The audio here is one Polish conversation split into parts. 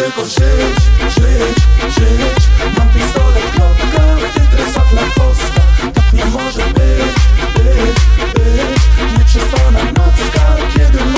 tylko żyć, żyć, żyć. Mam pistolet, kropka, w tytrysach na postę nie może być, być, być Nieprzyspana nocka, kiedy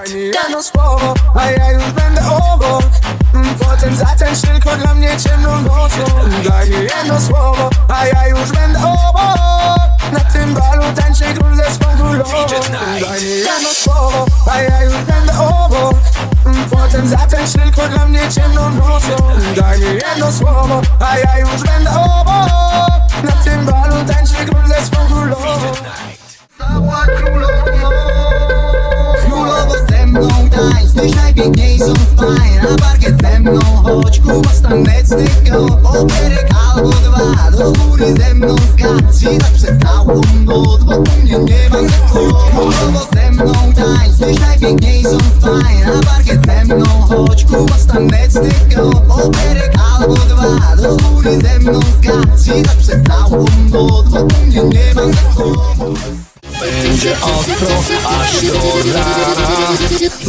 Ani jedno słowo, a ja już będę obok. Mm, potem zatańcz tylko dla mnie ciemną nocą. Daj mi jedno słowo, a ja już będę obok. Na tym balu tańczę król ze swą królową Daj mi jedno słowo, a ja już będę obok. Mm, potem zatańcz tylko dla mnie ciemną nocą. Daj mi jedno słowo, a ja już będę obok. Jesteś najpiękniejszą z pań Na parkiet ze mną chodź Kumasz taneczny krok Operek albo dwa Do góry ze mną skacz tak przez całą noc Bo u mnie nie ma Bo ze mną tańcz Jesteś najpiękniejszą z pań Na parkiet ze mną chodź Kumasz taneczny krok Operek albo Do góry ze mną skacz tak przez całą noc Bo u mnie nie ma Będzie ostro, aż do rana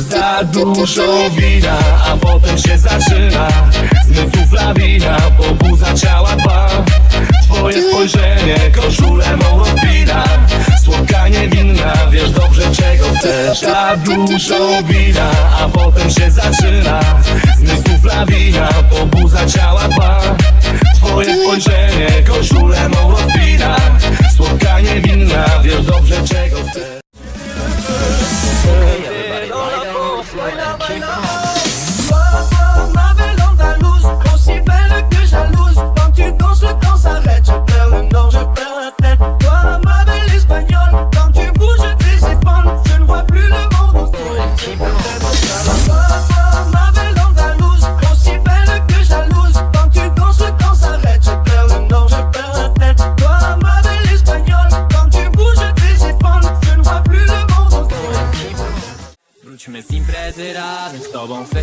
Za dużo wina, a potem się zaczyna. Zmysłów lawina, pobudza ciała dba Twoje spojrzenie, koszulę mą rozbina Słodka niewinna, wiesz dobrze czego chcesz. Za dużo wina, a potem się zaczyna. Zmysłów lawina, pobudza ciała dba Twoje spojrzenie, koszulę mą rozbina Słodka niewinna, wiesz dobrze czego chcesz Ma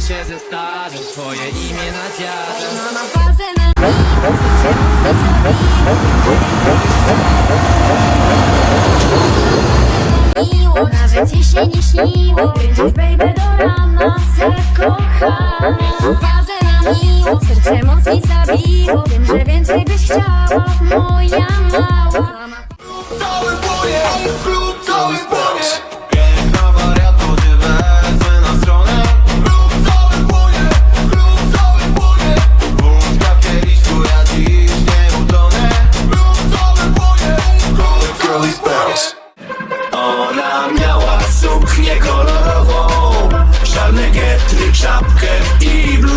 się zestarzeć Twoje imię na dziarze. Mama fazę na miło Nawet się nie śniło Będziesz baby do rana Se kocham Fazę na miło Serce mocniej zabiło Wiem, że więcej byś chciała Moja mała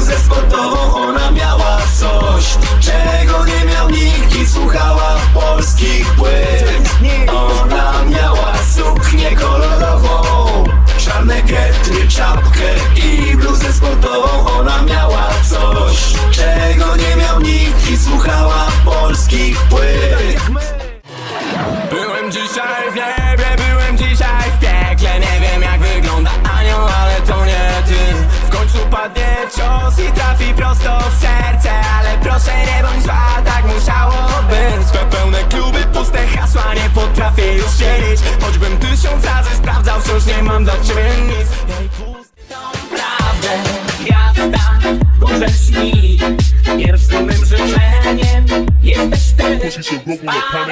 escutou. Prosto w serce Ale proszę nie bądź zła, tak musiało być. Pełne kluby, puste hasła, nie potrafię już siedzieć Choćbym tysiąc razy sprawdzał, wciąż nie mam dla ciebie nic. Jej pustą prawdę, gwiazda, górze śni. Pierwszym mym życzeniem jesteś ty Spadająca